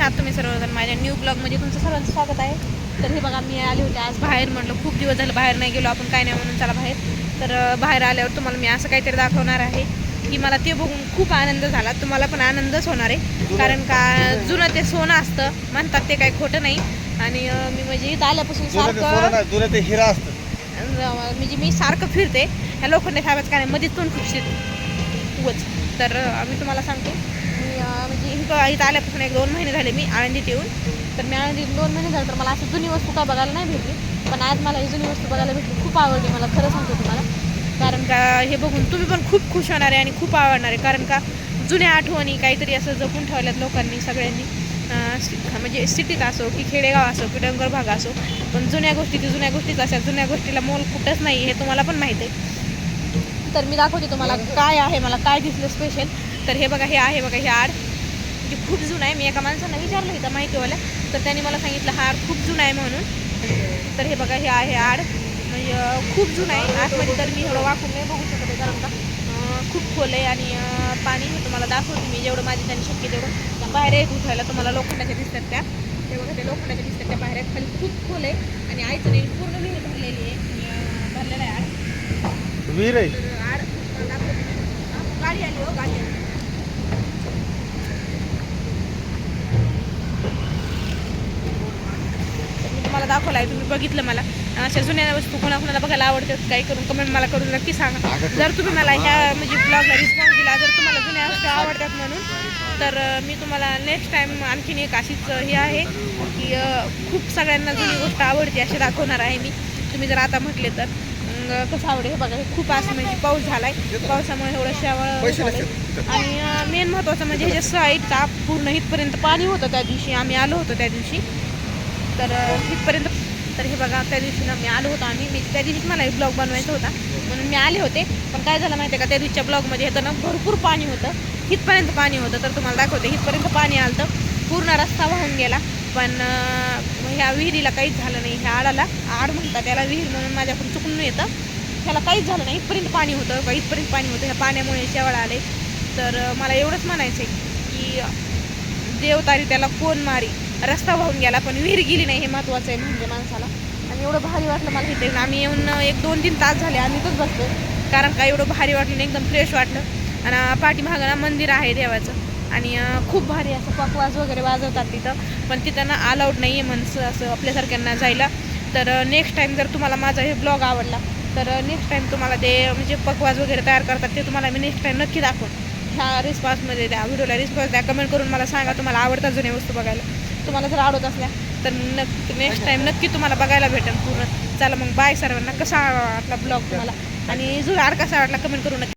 कशा आहात तुम्ही सर्वजण. माझ्या न्यू ब्लॉगमध्ये तुमचं सर्वांचं स्वागत आहे. तर हे बघा मी आले होते आज बाहेर म्हटलं खूप दिवस झालं बाहेर नाही गेलो आपण काय नाही म्हणून चला बाहेर. तर बाहेर आल्यावर तुम्हाला मी असं काहीतरी दाखवणार आहे की मला ते बघून खूप आनंद झाला. तुम्हाला पण आनंदच होणार आहे. कारण का जुनं ते सोनं असतं म्हणतात ते काही खोटं नाही. आणि मी म्हणजे इथं आल्यापासून सारखं जुनं ते हिरा असतं. म्हणजे मी सारखं फिरते ह्या लोखंडे साहेबाचं काय नाही मध्येच तोंड खुपशीत उगच. तर मी तुम्हाला सांगते एक इथं आल्यापासून एक दोन महिने झाले मी आळंदीत येऊन. तर मी आळंदीत दोन महिने झाले तर मला असं जुनी वस्तू काय बघायला नाही भेटली. पण आज मला ही जुनी वस्तू बघायला भेटली. खूप आवडली मला खरं सांगतो तुम्हाला. कारण का हे बघून तुम्ही पण खूप खुश होणार आहे आणि खूप आवडणार आहे. कारण का जुन्या आठवणी काहीतरी असं जपून ठेवल्यात लोकांनी सगळ्यांनी. सि- म्हणजे सिटीत असो की खेडेगाव असो की डोंगर भाग असो पण जुन्या गोष्टी ती जुन्या गोष्टीच असतात. जुन्या गोष्टीला मोल कुठंच नाही हे तुम्हाला पण माहीत आहे. तर मी दाखवते तुम्हाला काय आहे मला काय दिसलं स्पेशल तर हे बघा हे आहे बघा हे आड. म्हणजे खूप जुनं आहे. मी एका माणसानं विचारलं होतं माहितीवाल्या. तर त्यांनी मला सांगितलं हा आड खूप जुना आहे म्हणून. तर हे बघा हे आहे आड. म्हणजे खूप जुनं आहे. आतमध्ये तर मी एवढं वाकून नाही बघू शकत आहे कारण का खूप खोल आहे आणि पाणी हे तुम्हाला दाखवते मी. जेवढं माझी त्यांनी शक्य तेवढं. बाहेर एक उठायला तुम्हाला लोखंडाच्या दिसतात त्या. ते बघा ते लोखंडाच्या दिसतात त्या बाहेर. खाली खूप खोल आहे आणि आईचं नाही पूर्ण विहीर भरलेली आहे. भरलेलं आहे आड. विहीर आहे. आड दाखवते. गाडी आली हो गाडी आली तर मी तुम्हाला दाखवलं आहे तुम्ही बघितलं मला. अशा जुन्या वस्तू कोणाकोणाला बघायला आवडतात काही करून कमेंट मला करून नक्की सांगा. जर तुम्ही मला ह्या म्हणजे ब्लॉगला रिस्पॉन्स दिला जर तुम्हाला जुन्या वस्तू आवडतात म्हणून तर मी तुम्हाला नेक्स्ट टाईम आणखीन एक अशीच हे आहे की खूप सगळ्यांना जुनी गोष्ट आवडते अशी दाखवणार आहे मी. तुम्ही जर आता म्हटले तर कसं आवडेल हे बघा खूप असं म्हणजे पाऊस झालाय. पावसामुळे एवढं शेवळ झालंय. आणि मेन महत्त्वाचं म्हणजे ह्याच्या साईडचा पूर्ण इथपर्यंत पाणी होतं त्या दिवशी आम्ही आलो होतो त्या दिवशी. तर इथपर्यंत तर हे बघा त्या दिवशी ना मी आलो होतो आम्ही. मी त्या दिवशीच मला एक ब्लॉग बनवायचा होता. म्हणून मी आले होते. पण काय झालं माहिती आहे का त्या दिवशीच्या ब्लॉगमध्ये येतं ना भरपूर पाणी होतं. इथपर्यंत पाणी होतं. तर तुम्हाला दाखवते इथपर्यंत पाणी आलं तर पूर्ण रस्ता वाहून गेला. पण ह्या विहिरीला काहीच झालं नाही. ह्या आडाला आड म्हणतात त्याला विहीर म्हणून माझ्याकडून चुकून येतं. ह्याला काहीच झालं नाही. इथपर्यंत पाणी होतं. का इथपर्यंत पाणी होतं. ह्या पाण्यामुळे शेवाळ आले. तर मला एवढंच म्हणायचं आहे की देवतारी त्याला कोण मारी? रस्ता वाहून गेला पण विहीर गेली नाही हे महत्त्वाचं आहे म्हणजे माणसाला. आणि एवढं भारी वाटलं मला इथे. आम्ही येऊन एक दोन तीन तास झाले आम्ही इथंच बसलो कारण का एवढं भारी वाटलं नाही एकदम फ्रेश वाटलं. आणि पाठीमागं ना मंदिर आहे देवाचं. आणि खूप भारी असं पकवाज वगैरे वाजवतात तिथं. पण तिथं ना अलाउड नाही आहे माणसं असं आपल्यासारख्यांना जायला. तर नेक्स्ट टाईम जर तुम्हाला माझा हे ब्लॉग आवडला तर नेक्स्ट टाईम तुम्हाला ते म्हणजे पकवाज वगैरे तयार करतात ते तुम्हाला मी नेक्स्ट टाईम नक्की दाखवून ह्या रिस्पॉन्समध्ये द्या व्हिडिओला रिस्पॉन्स द्या कमेंट करून मला सांगा तुम्हाला आवडतात जुन्या वस्तू बघायला. तुम्हाला जर आवडत असल्या तर नक्की नेक्स्ट टाईम नक्की तुम्हाला बघायला भेटेल पूर्ण. चला मग बाय सर्वांना. कसा वाटला ब्लॉग तुम्हाला? आणि जो आर कसा वाटला कमेंट करू नक्की.